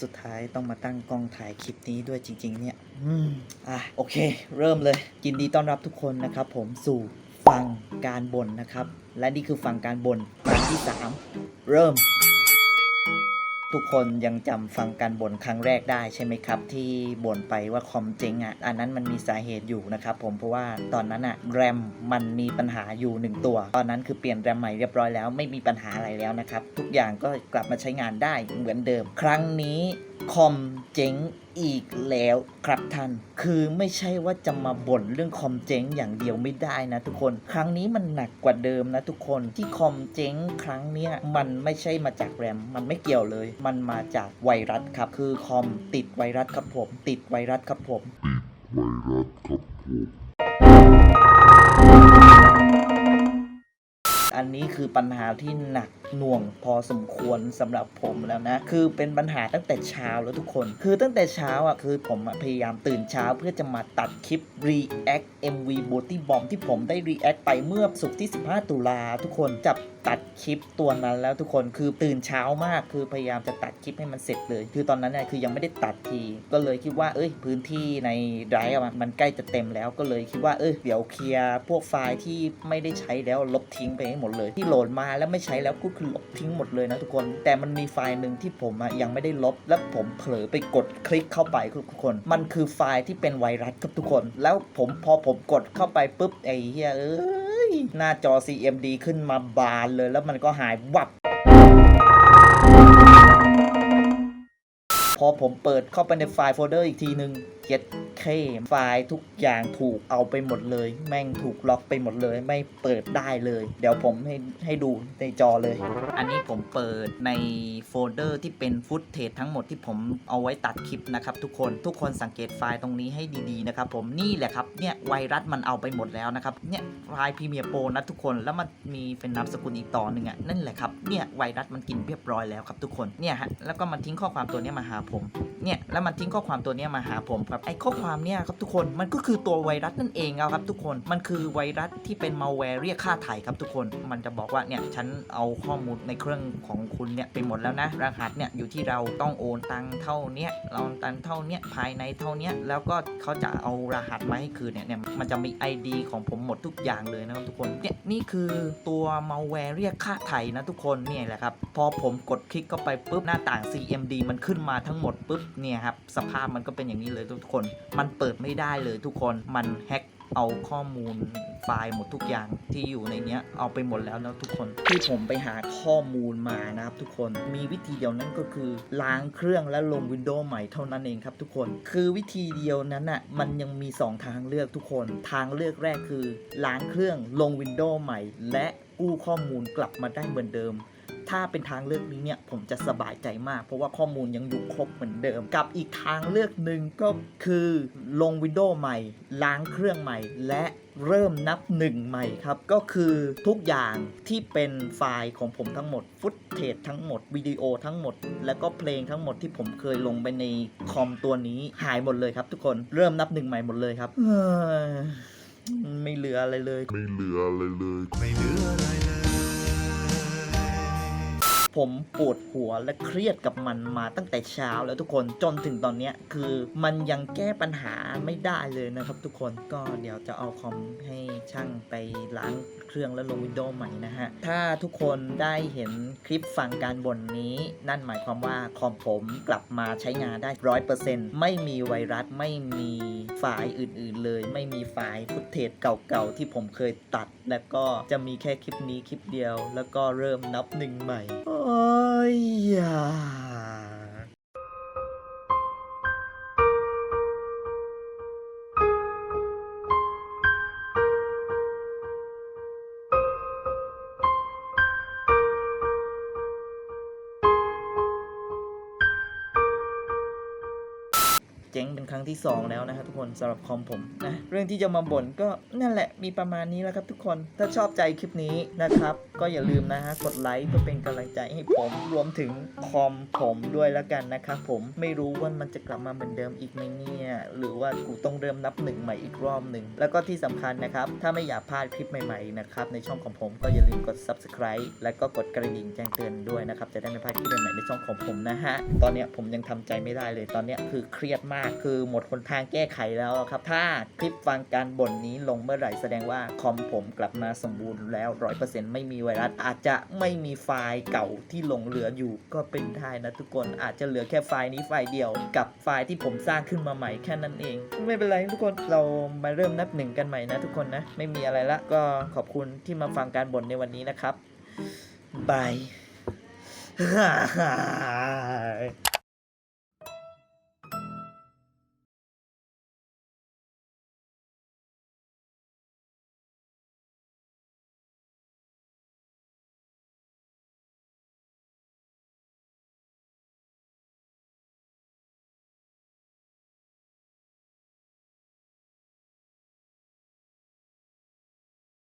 สุดท้ายต้องมาตั้งกล้องถ่ายคลิปนี้ด้วยจริง ๆ เนี่ยอืมอะโอเค เริ่มเลยยินดีต้อนรับทุกคนนะครับ ผมสู่ฟังการบ่นนะครับ และนี่คือฟังการบ่นครั้งที่ 3 เริ่ม ทุกคนยังจำฟังการบ่นครั้งแรกได้ใช่ไหมครับ ที่บ่นไปว่าคอมเจ๊งอะอันนั้นมันมีสาเหตุอยู่นะครับผมเพราะว่าตอนนั้นอะแรมมันมีปัญหาอยู่หนึ่งตัว ตอนนั้นคือเปลี่ยนแรมใหม่เรียบร้อยแล้วไม่มีปัญหาอะไรแล้วนะครับ ทุกอย่างก็กลับมาใช้งานได้เหมือนเดิม ครั้งนี้ คอมเจ๊งอีกแล้วครับท่าน คือไม่ใช่ว่าจะมาบ่นเรื่องคอมเจ๊งอย่างเดียวไม่ได้นะทุกคน ครั้งนี้มันหนักกว่าเดิมนะทุกคน ที่คอมเจ๊งครั้งเนี้ยมันไม่ใช่มาจากแรม มันไม่เกี่ยวเลย มันมาจากไวรัสครับ คือคอมติดไวรัสครับผม ติดไวรัสครับผมไวรัสครับผมอันนี้คือปัญหาที่หนัก หน่วงพอสมควรสำหรับผมแล้วนะ คือเป็นปัญหาตั้งแต่เช้าแล้วทุกคน คือตั้งแต่เช้าอะคือผมพยายามตื่นเช้าเพื่อจะมาตัดคลิป React MV b o t y Bomb ที่ผมได้ React ไปเมื่อสุกที่ 15 ตุลาทุกคนจับ ตัดคลิปตัวนั้นแล้วทุกคนคือตื่นเช้ามากคือพยายามจะตัดคลิปให้มันเสร็จเลย คือตอนนั้นเนี่ยคือยังไม่ได้ตัดที ก็เลยคิดว่าเอ้ย พื้นที่ในไดรฟ์มันใกล้จะเต็มแล้วก็เลยคิดว่าเอ้ยเดี๋ยวเคลียร์พวกไฟล์ที่ไม่ได้ใช้แล้วลบทิ้งไปให้หมดเลย ที่โหลดมาแล้วไม่ใช้แล้วก็คือลบทิ้งหมดเลยนะทุกคน แต่มันมีไฟล์หนึ่งที่ผมยังไม่ได้ลบ และผมเผลอไปกดคลิกเข้าไปทุกคน มันคือไฟล์ที่เป็นไวรัสครับทุกคน แล้วผมพอผมกดเข้าไปปุ๊บไอ้เหี้ยเอ้ยหน้าจอ CMD ขึ้นมาบานเลย แล้วมันก็หายวับ พอผมเปิดเข้าไปในไฟล์โฟลเดอร์อีกทีหนึ่ง เจ็ดเคไฟล์ทุกอย่างถูกเอาไปหมดเลย แม่งถูกล็อกไปหมดเลย ไม่เปิดได้เลย เดี๋ยวผมให้ให้ดูในจอเลย อันนี้ผมเปิดในโฟลเดอร์ที่เป็นฟุตเทจทั้งหมดที่ผมเอาไว้ตัดคลิปนะครับทุกคนทุกคนสังเกตไฟล์ตรงนี้ให้ดีๆนะครับผมนี่แหละครับเนี่ยไวรัสมันเอาไปหมดแล้วนะครับเนี่ยไฟล์พรีเมียร์โปรนะทุกคนแล้วมันมีเป็นนามสกุลอีกต่อหนึ่งอะนั่นแหละครับเนี่ยไวรัสมันกินเรียบร้อยแล้วครับทุกคนเนี่ยฮะแล้วก็มันทิ้งข้อความตัวนี้มาหาผมเนี่ยแล้วมันทิ้งข้อความตัวนี้มาหาผมครับไอ้ข้อความเนี่ยครับทุกคนมันก็คือตัวไวรัสนั่นเองครับทุกคนมันคือไวรัสที่เป็นมาแวร์เรียกค่าไถ่ครับทุกคน มันจะบอกว่าเนี่ยฉันเอาข้อมูลในเครื่องของคุณเนี่ยไปหมดแล้วนะรหัสเนี่ยอยู่ที่เราต้องโอนตังเท่าเนี้ยเราตังเท่าเนี้ยภายในเท่าเนี้ยแล้วก็เขาจะเอารหัสมาให้คืนเนี่ยเนี่ยมันจะมี ID ของผมหมดทุกอย่างเลยนะครับทุกคนเนี่ยนี่คือตัวมาแวร์เรียกค่าไถ่นะทุกคนเนี่ยแหละครับพอผมกดคลิกเข้าไปปุ๊บหน้าต่าง CMD มันขึ้นมาทั้งหมดปุ๊บเนี่ยครับสภาพมันก็เป็นอย่างนี้เลยทุกคน มันเปิดไม่ได้เลยทุกคน มันแฮ็กเอาข้อมูลไฟล์หมดทุกอย่างที่อยู่ในเนี้ยเอาไปหมดแล้วนะทุกคนที่ผมไปหาข้อมูลมานะครับทุกคนมีวิธีเดียวนั้นก็คือล้างเครื่องและลง Windows ใหม่เท่านั้นเองครับทุกคนคือวิธีเดียวนั้นอะมันยังมี 2 ทางเลือกทุกคน ทางเลือกแรกคือ ล้างเครื่องลง Windows ใหม่ และกู้ข้อมูลกลับมาได้เหมือนเดิม ถ้าเป็นทางเลือกนี้เนี่ยผมจะสบายใจมาก เพราะว่าข้อมูลยังอยู่ครบเหมือนเดิม กับอีกทางเลือกหนึ่งก็คือลง Windows ใหม่ ล้างเครื่องใหม่ และเริ่มนับหนึ่งใหม่ครับ ก็คือทุกอย่างที่เป็นไฟล์ของผมทั้งหมด ฟุตเทจทั้งหมด วิดีโอทั้งหมด แล้วก็เพลงทั้งหมดที่ผมเคยลงไปในคอมตัวนี้หายหมดเลยครับทุกคนเริ่มนับหนึ่งใหม่หมดเลยครับไม่เหลืออะไรเลย ไม่เหลืออะไรเลยไม่เหลืออะไรเลย ผมปวดหัวและเครียดกับมันมาตั้งแต่เช้าแล้วทุกคนจนถึงตอนนี้คือมันยังแก้ปัญหาไม่ได้เลยนะครับทุกคนก็เดี๋ยวจะเอาคอมให้ช่างไปล้างเครื่องแล้วลงวินโดว์ใหม่นะฮะ ถ้าทุกคนได้เห็นคลิปฟังการบ่นนี้ นั่นหมายความว่าคอมผมกลับมาใช้งานได้ร้อยเปอร์เซ็นต์ไม่มีไวรัสไม่มีไฟล์อื่นๆ เลย ไม่มีไฟล์ฟุตเทจเก่าๆ ที่ผมเคยตัด แล้วก็จะมีแค่คลิปนี้คลิปเดียว แล้วก็เริ่มนับหนึ่งใหม่โจ๊งเป็นครั้งที่ 2 แล้วนะครับทุกคนสำหรับคอมผมนะเรื่องที่จะมาบ่นก็นั่นแหละมีประมาณนี้แล้วครับทุกคนถ้าชอบใจคลิปนี้นะครับ ก็อย่าลืมนะฮะกดไลค์เพื่อเป็นกำลังใจให้ผมรวมถึงคอมผมด้วยแล้วกันนะครับผมไม่รู้ว่ามันจะกลับมาเหมือนเดิมอีกไหมเนี่ยหรือว่ากูต้องเริ่มนับหนึ่งใหม่อีกรอบหนึ่งแล้วก็ที่สำคัญนะครับถ้าไม่อยากพลาดคลิปใหม่ๆนะครับในช่องของผมก็อย่าลืมกด subscribe และก็กดกระดิ่งแจ้งเตือนด้วยนะครับจะได้ไม่พลาดคลิปใหม่ๆในช่องของผมนะฮะตอนเนี้ยผมยังทำใจไม่ได้เลยตอนเนี้ยคือเครียดมากคือหมดหนทางแก้ไขแล้วครับ ถ้าคลิปฟังการบ่นนี้ลงเมื่อไหร่แสดงว่าคอมผมกลับมาสมบูรณ์แล้วร้อยเปอร์เซ็นต์ไม่มีไวรัสอาจจะไม่มีไฟล์เก่าที่หลงเหลืออยู่ก็เป็นได้นะทุกคนอาจจะเหลือแค่ไฟล์นี้ไฟล์เดียว กับไฟล์ที่ผมสร้างขึ้นมาใหม่แค่นั้นเอง ไม่เป็นไรทุกคนเรามาเริ่มนับหนึ่งกันใหม่นะทุกคนนะไม่มีอะไรละก็ขอบคุณที่มาฟังการบ่นในวันนี้นะครับบาย